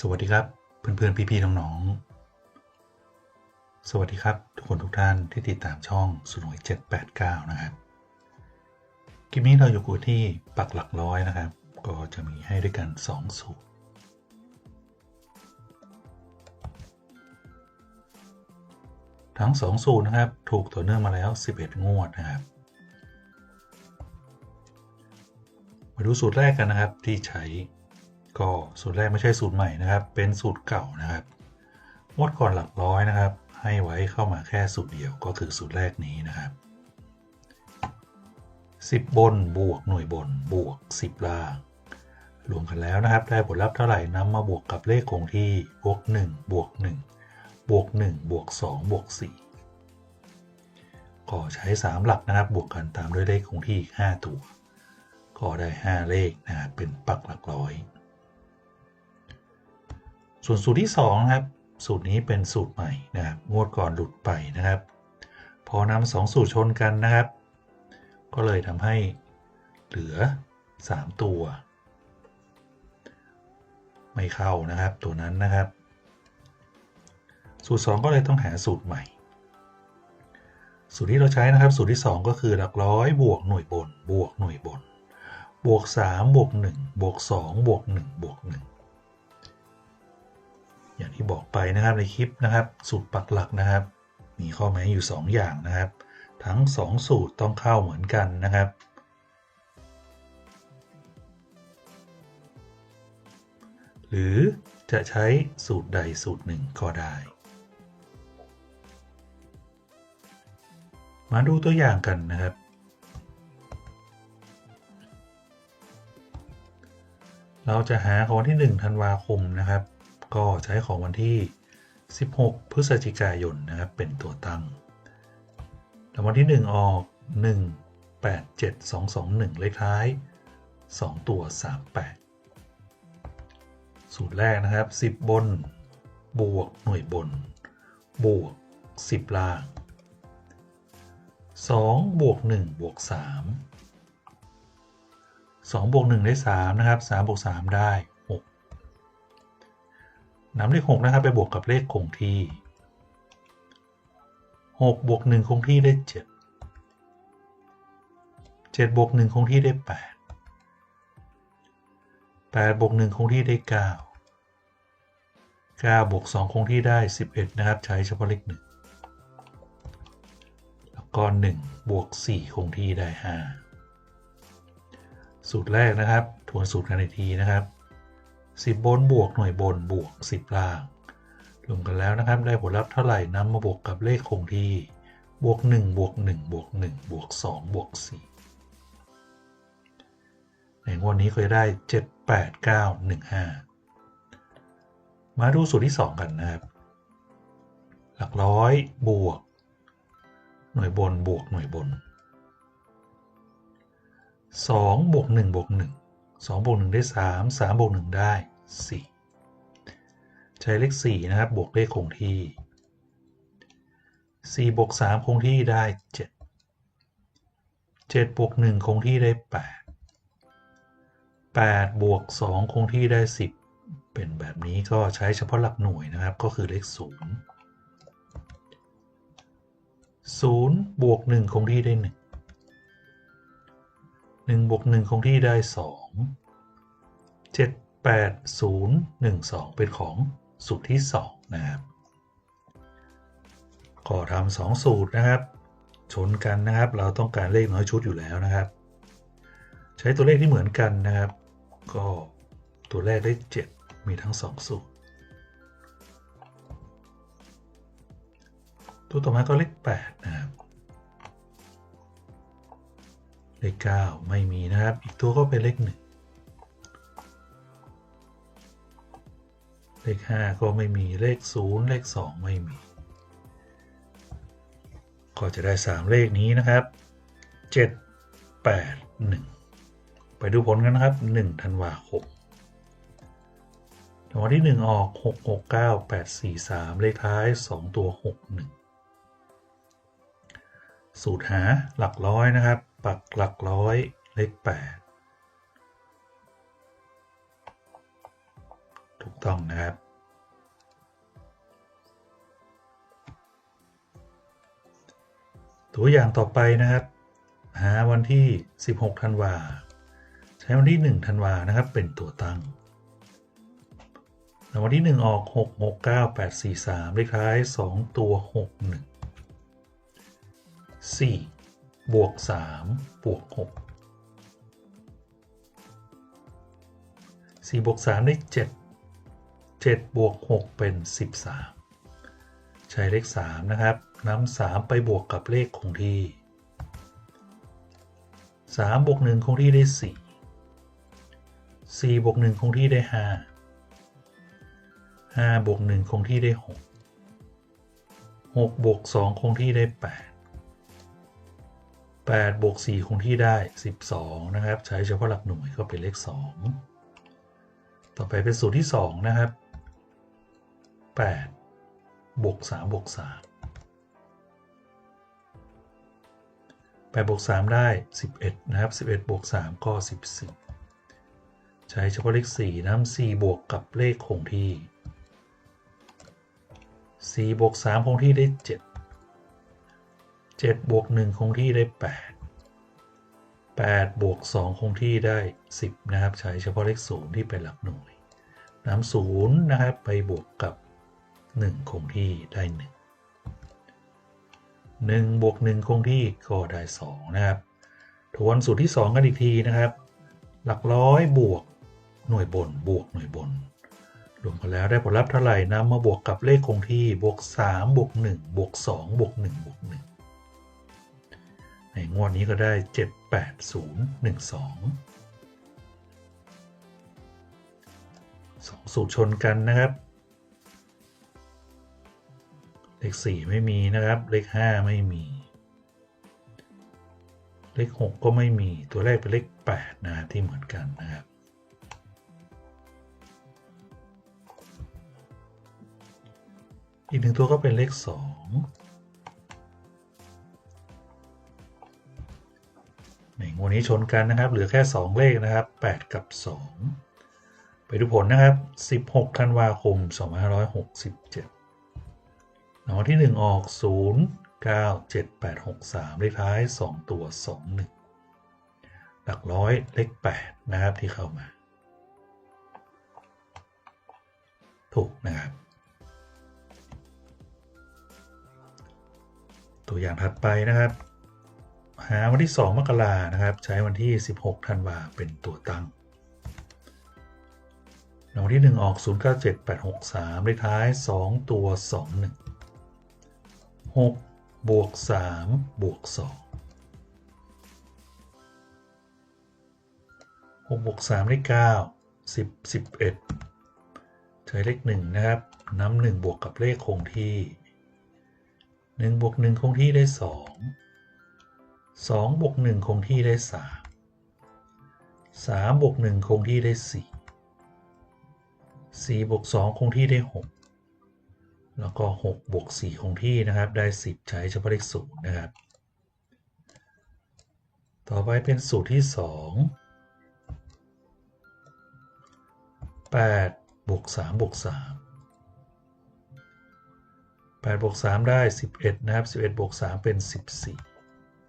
สวัสดีครับ เพื่อนๆ พี่ๆ น้องๆ สวัสดีครับ ทุกคนทุกท่านที่ติดตามช่องสุนหวย789นะครับ คลิปนี้เราอยู่กันที่ปักหลักร้อยนะครับ ก็จะมีให้ด้วยกัน2สูตร ทั้ง2สูตรนะครับ ถูกต่อเนื่องมาแล้ว 11 งวดนะครับ มาดูสูตรแรกกันนะครับที่ใช้ ก็สูตรแรกไม่ใช่สูตรใหม่นะครับ เป็นสูตรเก่านะครับงวดก่อนหลักร้อยนะครับ ให้ไว้เข้ามาแค่สูตรเดียวก็คือสูตรแรกนี้นะครับ 10 บนบวกหน่วยบนบวก 10 ล่างรวมกันแล้วนะครับ ได้ผลลัพธ์เท่าไหร่นำมาบวกกับเลขคงที่บวก1บวก1บวก1บวก2บวก4ก็ใช้ 3 หลักนะครับ บวกกันตามด้วยเลขคงที่ 5 ตัว ก็ได้ 5 เลขนะครับเป็นปักหลักร้อย ส่วนสูตรที่2นะครับสูตรนี้เป็นสูตรใหม่นะครับงวดก่อนหลุดไปนะครับ พอนำสองสูตรชนกันนะครับ ก็เลยทำให้เหลือ 3 ตัว ไม่เข้านะครับตัวนั้นนะครับ สูตร 2 ก็เลยต้องหาสูตรใหม่ สูตรที่เราใช้นะครับ สูตรที่ 2 ก็คือหลักร้อยบวกหน่วยบน บวกหน่วยบน บวก 3 บวก 1 บวก 2 บวก 1 บวก 1 อย่างที่บอกไปนะครับในคลิปนะครับสูตรปักหลักนะครับ มีข้อแม้อยู่ 2 อย่างนะครับ ทั้ง 2 สูตรต้องเข้าเหมือนกันนะครับ หรือจะใช้สูตรใดสูตรหนึ่งก็ได้ มาดูตัวอย่างกันนะครับเราจะหาของวันที่1ธันวาคมนะครับ ก็ใช้ของวันที่ 16 พฤศจิกายนนะครับ เป็นตัวตั้งรางวัลที่ 1 ออก 1 8 7 2 2 1 เลขท้าย 2 ตัว 38 สูตรแรกนะครับ 10 บน บวกหน่วยบน บวก 10 ล่าง 2 บวก 1 บวก 3 2 บวก 1 ได้ 3 นะครับ 3 บวก 3 ได้ นำเลข6นะครับไปบวกกับเลขคงที่6บวก1คงที่ได้ 7 7บวก1คงที่ได้ 8 8บวก1คงที่ได้ 9 9บวก2คงที่ได้ 11 นะครับ ใช้เฉพาะเลข1แล้วก็1บวก4คงที่ได้ 5 สูตรแรกนะครับ ทวนสูตรกันอีกทีนะครับ 10 บนบวกหน่วยบนบวก 10 ล่างรวมกันแล้วนะครับได้ผลลัพธ์เท่าไหร่นำมาบวกกับเลขคงที่บวก 1 บวก 1 บวก 1 บวก 2 บวก 4 ในงวดนี้ก็จะได้ 7 8 9 1 5 มาดูสูตรที่ 2 กันนะครับ หลักร้อยบวก หน่วยบนบวกหน่วยบน 2 บวก 1 บวก 1 2บวก1ได้ 3 3บวก1ได้ 4 ใช้เลข 4 นะครับ บวกเลขคงที่ 4 บวก 3 คงที่ได้ 7 7 บวก 1 คงที่ได้ 8 8 บวก 2 คงที่ได้ 10 เป็นแบบนี้ก็ใช้เฉพาะหลักหน่วยนะครับ ก็คือเลข 0 0 บวก 1 คงที่ได้ 1 1บวก1คงที่ได้2 7 8 0 1 2เป็นของสูตรที่2นะครับก็ทำสองสูตรนะครับ ชนกันนะครับ เราต้องการเลขน้อยชุดอยู่แล้วนะครับ ใช้ตัวเลขที่เหมือนกันนะครับ ก็ตัวแรกเลข7มีทั้ง 2 สูตร ตัวต่อมาก็เลข8นะครับ เลข9ไม่มีนะครับ อีกตัวก็เป็นเลข1เลข5ก็ไม่มีเลข0เลข2ไม่มี ก็จะได้3เลขนี้นะครับ7 8 1ไปดูผลกันนะครับ1ธันวาคมรางวัลที่1ออก6 6 9 8 4 3เลขท้าย2ตัว6 1สูตรหาหลักร้อยนะครับปักหลักร้อยเลข8ถูกต้องนะครับ ตัวอย่างต่อไปนะครับ หาวันที่ 16ธันวาใช้วันที่1ธันวานะครับเป็นตัวตั้งรางวัลที่ 1 ออก 6 6 9 8 4 3เลขท้าย 2 ตัว 6 1 4 บวก3บวก6 4บวก3ได้ 7 7 บวก 6 เป็น 13 ใช้เลข 3 นะครับนำ3 ไปบวกกับเลขคงที่ 3 บวก 1 คงที่ได้ 4 4 บวก 1 คงที่ได้ 5 5 บวก 1 คงที่ได้ 6 6 บวก 2 คงที่ได้ 8 8บวก4คงที่ได้ 12 นะครับ ใช้เฉพาะหลักหน่วยก็เป็นเลข 2 ต่อไปเป็นสูตรที่ 2 นะครับ 8 บวก3บวก3 8บวก3ได้ 11 นะครับ 11 บวก 3 ก็ 14 ใช้เฉพาะเลข 4น้ำ4บวกกับเลขคงที่ 4 บวก 3 คงที่ได้ 7 7บวก1คงที่ได้ 8 8 บวก 2 คงที่ได้ 10 นะครับ ใช้เฉพาะเลข0ที่เป็นหลักหน่วยน้ำ0นะครับ ไปบวกกับ 1 คงที่ได้ 1 1บวก1คงที่ก็ได้ 2 นะครับ ทวนสูตรที่ 2 กันอีกทีนะครับ หลักร้อยบวกหน่วยบนบวกหน่วยบนรวมกันแล้วได้ผลลัพธ์เท่าไหร่นำมาบวกกับเลขคงที่บวก 3 บวก 1 บวก 2 บวก 1 บวก 1 งวดนี้ก็ได้ 7 8 0 1 2 2 สูตรชนกันนะครับ เลข 4 ไม่มีนะครับ เลข 5 ไม่มี เลข 6 ก็ไม่มีตัวแรกเป็นเลข 8 นะที่เหมือนกันนะครับอีกหนึ่งตัวก็เป็นเลข 2 ในงวนี้ชนกันนะครับ เหลือแค่ 2 เลขนะครับ 8 กับ 2 ไปดูผลนะครับ 16 ธันวาคม 2567รางวัลที่ 1 ออก 0 9 7 8 6 3 เลขท้าย 2 ตัว 2 1 หลักร้อยเลข 8 นะครับที่เข้ามา ถูกนะครับ ตัวอย่างถัดไปนะครับ หาวันที่ 2 มกรานะครับ ใช้วันที่ 16 ธันวาเป็นตัวตั้งรางวัลที่ 1 ออก 0 9 7 8 6 3 เลขท้าย 2 ตัว 2 1 6 บวก 3 บวก 2 6 บวก 3 ได้9 10 11 ใช้เลข 1 นะครับน้ำ1บวกกับเลขคงที่ 1 บวก 1 คงที่ได้ 2 2บวก1คงที่ได้ 3 3บวก1คงที่ได้ 4 4บวก2คงที่ได้ 6 แล้วก็ 6 บวก 4 คงที่นะครับ ได้ 10 ใช้เฉพาะเลข0นะครับ ต่อไปเป็นสูตรที่ 2 8บวกสามบวกสามแปดบวกสามได้สิบเอ็ดนะครับสิบเอ็ดบวกสามเป็นสิบสี่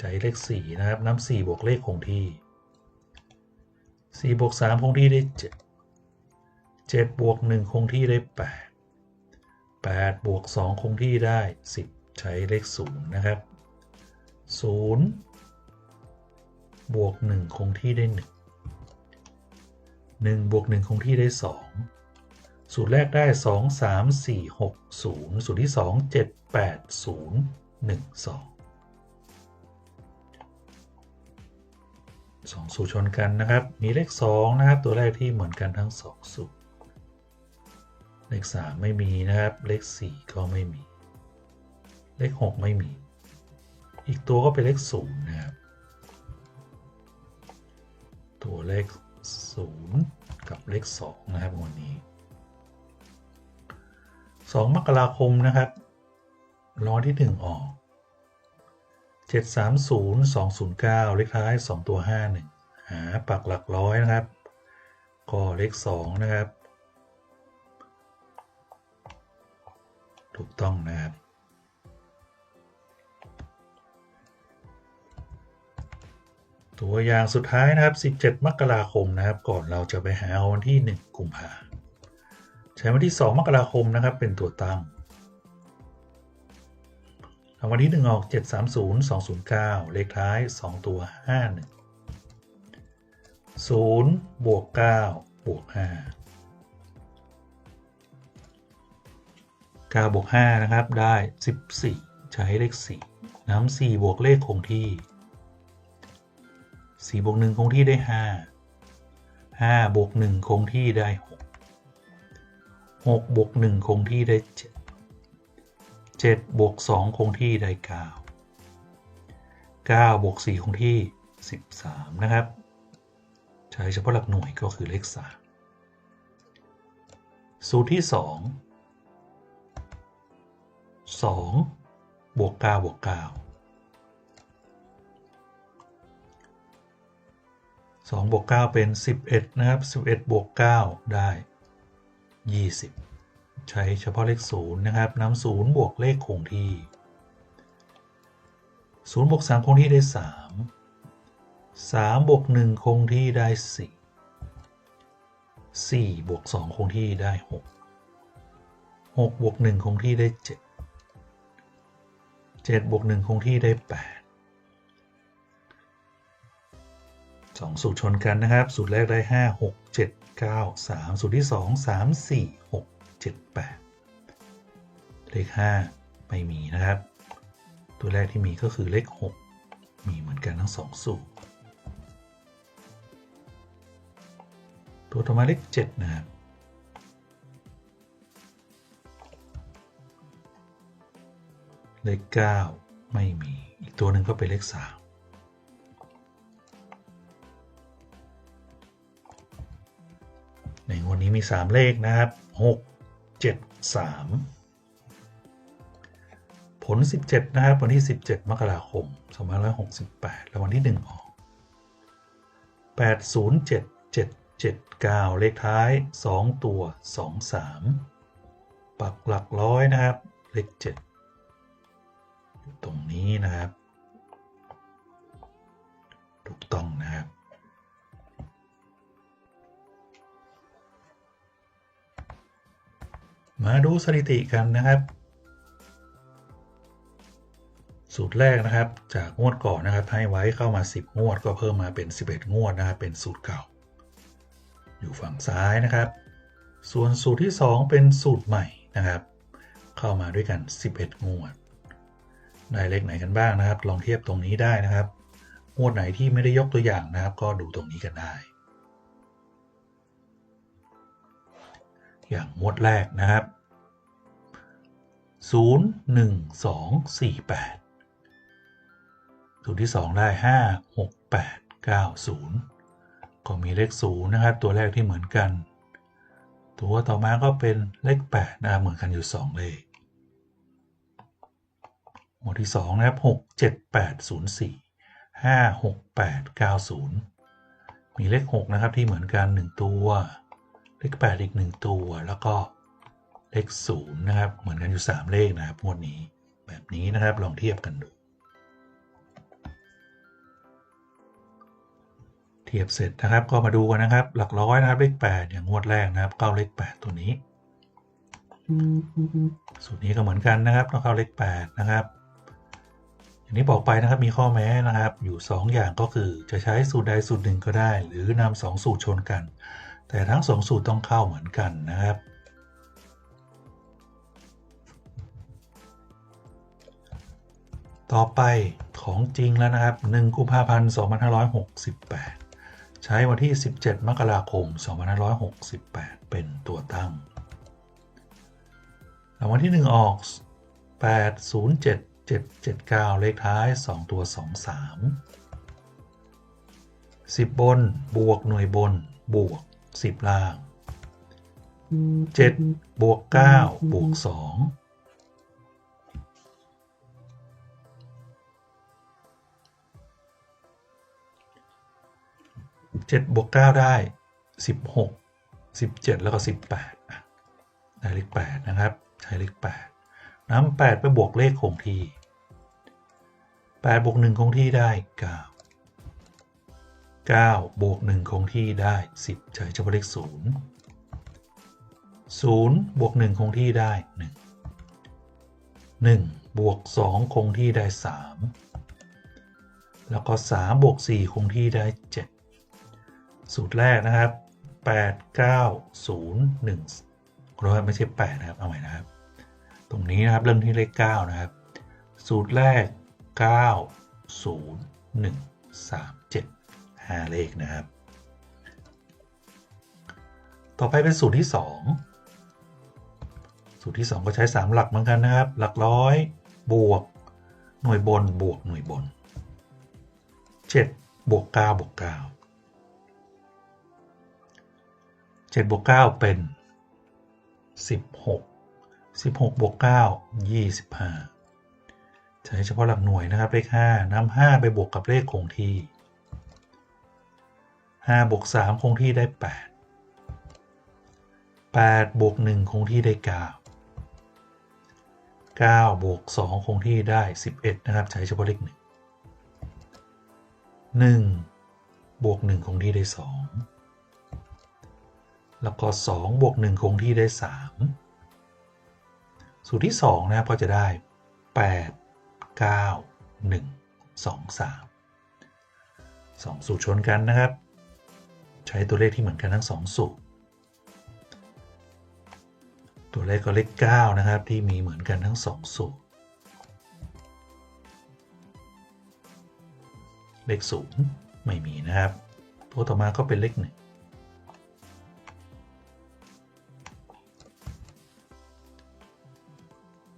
ใจเลขสี่นะครับ น้ำสี่บวกเลขคงที่สี่บวกสามคงที่ได้เจ็ดเจ็ดบวกหนึ่งคงที่ได้แปดแปดบวกสองคงที่ได้สิบใช้เลขศูนย์นะครับศูนย์บวกหนึ่งคงที่ได้หนึ่งหนึ่งบวกหนึ่งคงที่ได้สองสูตรแรกได้สองสามสี่หกศูนย์สูตรที่สองเจ็ด สองสูตรชนกันนะครับ มีเลขสองนะครับ ตัวแรกที่เหมือนกันทั้งสองสูตร เลขสามไม่มีนะครับ เลขสี่ก็ไม่มี เลขหกไม่มี อีกตัวก็เป็นเลขศูนย์นะครับ ตัวเลขศูนย์กับเลขสองนะครับวันนี้ 2 มกราคมนะครับล้อที่ 1 ออก 730 209 เลขท้าย 2 ตัว 51 หาปักหลักร้อยนะครับ ก็เลข 2 นะครับ ถูกต้องนะครับ ตัวอย่างสุดท้ายนะครับ 17 มกราคมนะครับ ก่อนเราจะไปหาวันที่ 1 กุมภาใช้วันที่ 2 มกราคมนะครับ เป็นตัวตั้ง รางวัลที่1ออก 730 209 เลขท้าย 2 ตัว 51 0 บวก 9 บวก 5 9 บวก 5 นะครับ ได้ 14 ใช้เลข 4 น้ำ4บวกเลขคงที่ 4 บวก 1 คงที่ได้ 5 5 บวก 1 คงที่ได้ 6 6 บวก 1 คงที่ได้ 7 7บวก2คงที่ได้ 9 9บวก4คงที่ 13 นะครับ ใช้เฉพาะหลักหน่วยก็คือเลข 3 สูตรที่ 2 2บวก9บวก9 2บวก9เป็น 11 นะครับ 11บวก9ได้ 20 ใช้เฉพาะเลข0นะครับนำ0บวกเลขคงที่0บวก3คงที่ได้ 3 3บวก1คงที่ได้ 4 4บวก2คงที่ได้ 6 6บวก1คงที่ได้ 7 7บวก1คงที่ได้ 8สองสูตรชนกันนะครับ สูตรแรกได้ 5 6 7 9 3 สูตรที่ 2 3 4 6 7 8 เลข 5 ไม่มีนะครับ ตัวแรกที่มีก็คือเลข 6 มีเหมือนกันทั้ง 2 สูตร ตัวต่อมาเลข 7 นะครับเลข 9 ไม่มี อีกตัวหนึ่งก็เป็นเลข 3 ในงวดนี้มี 3 เลขนะครับ 6 7 3 ผล 17 นะครับ วันที่ 17 มกราคม 2568 แล้ววันที่ 1 ออก 807 779 เลขท้าย 2 ตัว 23 ปักหลักร้อยนะครับ เลข 7 ตรงนี้นะครับ ถูกต้องนะครับ มาดูสถิติกันนะครับ สูตรแรกนะครับ จากงวดก่อนนะครับให้ไว้เข้ามา 10 งวด ก็เพิ่มมาเป็น 11 งวดนะครับ เป็นสูตรเก่า อยู่ฝั่งซ้ายนะครับ ส่วนสูตรที่ 2 เป็นสูตรใหม่นะครับ เข้ามาด้วยกัน 11 งวด ได้เลขไหนกันบ้างนะครับ ลองเทียบตรงนี้ได้นะครับ งวดไหนที่ไม่ได้ยกตัวอย่างนะครับ ก็ดูตรงนี้กันได้ อย่างงวดแรกนะครับ 0 1 2 4 8 สูตรที่ 2 ได้ 5 6 8 9 0 ก็มีเลข 0 นะครับ ตัวแรกที่เหมือนกัน ตัวต่อมาก็เป็นเลข8นะครับเหมือนกันอยู่ 2 เลขหมวดที่ 2 นะครับ 6 7 8 0 4 5 6 8 9 0 มีเลข 6 นะครับที่เหมือนกัน 1 ตัว เลข8อีก1ตัวแล้วก็เลข0นะครับ เหมือนกันอยู่3เลขนะครับงวดนี้ แบบนี้นะครับลองเทียบกันดู เทียบเสร็จนะครับก็มาดูกันนะครับ หลักร้อยนะครับเลข8อย่างงวดแรกนะครับเข้าเลข8ตัวนี้สูตรนี้ก็เหมือนกันนะครับต้องเข้าเลข8นะครับอย่างที่บอกไปนะครับมีข้อแม้นะครับอยู่ 2 อย่างก็คือจะใช้สูตรใดสูตรหนึ่งก็ได้ หรือนำสองสูตรชนกัน แต่ทั้ง2สูตรต้องเข้าเหมือนกันนะครับ ต่อไปของจริงแล้วนะครับ 1 กุมภาพันธ์ 2568 ใช้วันที่ 17 มกราคม 2568 เป็นตัวตั้งรางวัลที่ 1 ออก 8 0 7 7 7 9 เลขท้าย 2 ตัว 2 3 10 บน บวกหน่วยบน บวก 10 ล่าง 7 บวก 9 บวก 2เจ็ดบวกเก้าได้สิบหกสิบเจ็ดแล้วก็สิบแปดได้เลขแปดนะครับ ใช้เลขแปดน้ำแปดไปบวกเลขคงที่แปดบวกหนึ่งคงที่ได้เก้า 9 บวก 1 คงที่ได้ 10 ใช้เฉพาะเลข0 0 บวก 1 คงที่ได้ 1 1 บวก 2 คงที่ได้ 3 แล้วก็ 3 บวก 4 คงที่ได้ 7 สูตรแรกนะครับ 8 9 0 1เพราะว่าไม่ใช่ 8 นะครับ เอาใหม่นะครับ ตรงนี้นะครับ เริ่มที่เลข 9 นะครับ สูตรแรก 9 0 1 3 5 เลขนะครับ ต่อไปเป็นสูตรที่ 2 สูตรที่ 2 ก็ใช้ 3 หลักเหมือนกันนะครับ หลักร้อยบวก หน่วยบนบวกหน่วยบน 7 บวก 9 บวก 9 7 บวก 9 เป็น 16 16 บวก 9 25 ใช้เฉพาะหลักหน่วยนะครับ เลข 5นำ5ไปบวกกับเลขคงที่ 5บวก3คงที่ได้ 8 8บวก1คงที่ได้ 9 9บวก2คงที่ได้ 11 นะครับ ใช้เฉพาะเลข1 1บวก1คงที่ได้ 2 แล้วก็ 2 บวก 1 คงที่ได้ 3 สูตรที่ 2 นะครับก็จะได้ 8 9 1 2 3 2 สูตรชนกันนะครับ ใช้ตัวเลขที่เหมือนกันทั้ง 2 สูตร ตัวเลขก็เลข9นะครับ ที่มีเหมือนกันทั้ง 2 สูตร เลข0ไม่มีนะครับ ตัวต่อมาก็เป็นเลข1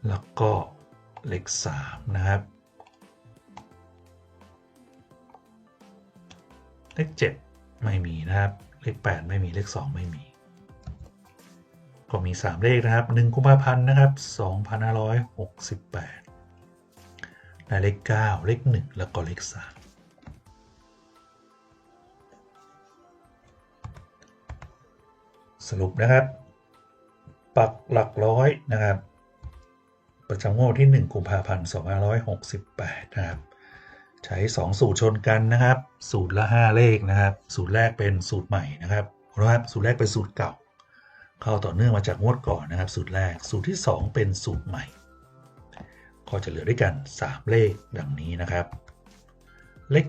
แล้วก็เลข3นะครับ เลข7 ไม่มีนะครับ เลข 8 ไม่มีเลข 2 ไม่มี ก็มี 3 เลขนะครับ 1 กุมภาพันธ์นะครับ 2568ได้เลข 9 เลข 1 แล้วก็เลข 3สรุปนะครับ ปักหลักร้อยนะครับ ประจำงวดที่ 1 กุมภาพันธ์2568 นะครับ ใช้ 2 สูตรชนกันนะครับ สูตรละ 5 เลขนะครับ สูตรแรกเป็นสูตรใหม่นะครับนะครับสูตรแรกเป็นสูตรเก่า เข้าต่อเนื่องมาจากงวดก่อนนะครับ สูตรแรกสูตรที่ 2 เป็นสูตรใหม่ ก็จะเหลือด้วยกัน 3 เลขดังนี้นะครับ เลข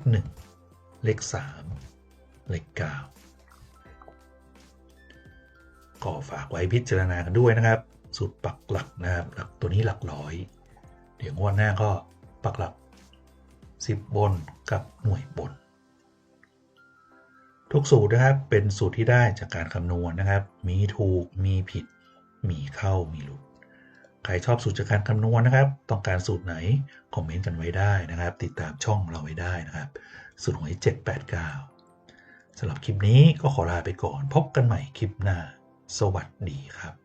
1 เลข 3 เลข 9 ก็ฝากไว้พิจารณากันด้วยนะครับ สูตรปักหลักนะครับหลักตัวนี้หลักร้อย เดี๋ยวงวดหน้าก็ปักหลัก 10 บนกับหน่วยบน ทุกสูตรนะครับเป็นสูตรที่ได้จากการคำนวณนะครับ มีถูกมีผิด มีเข้ามีหลุด ใครชอบสูตรจากการคำนวณนะครับ ต้องการสูตรไหนคอมเมนต์กันไว้ได้นะครับ ติดตามช่องเราไว้ได้นะครับ สูตรหวย 789สำหรับคลิปนี้ก็ขอลาไปก่อน พบกันใหม่คลิปหน้า สวัสดีครับ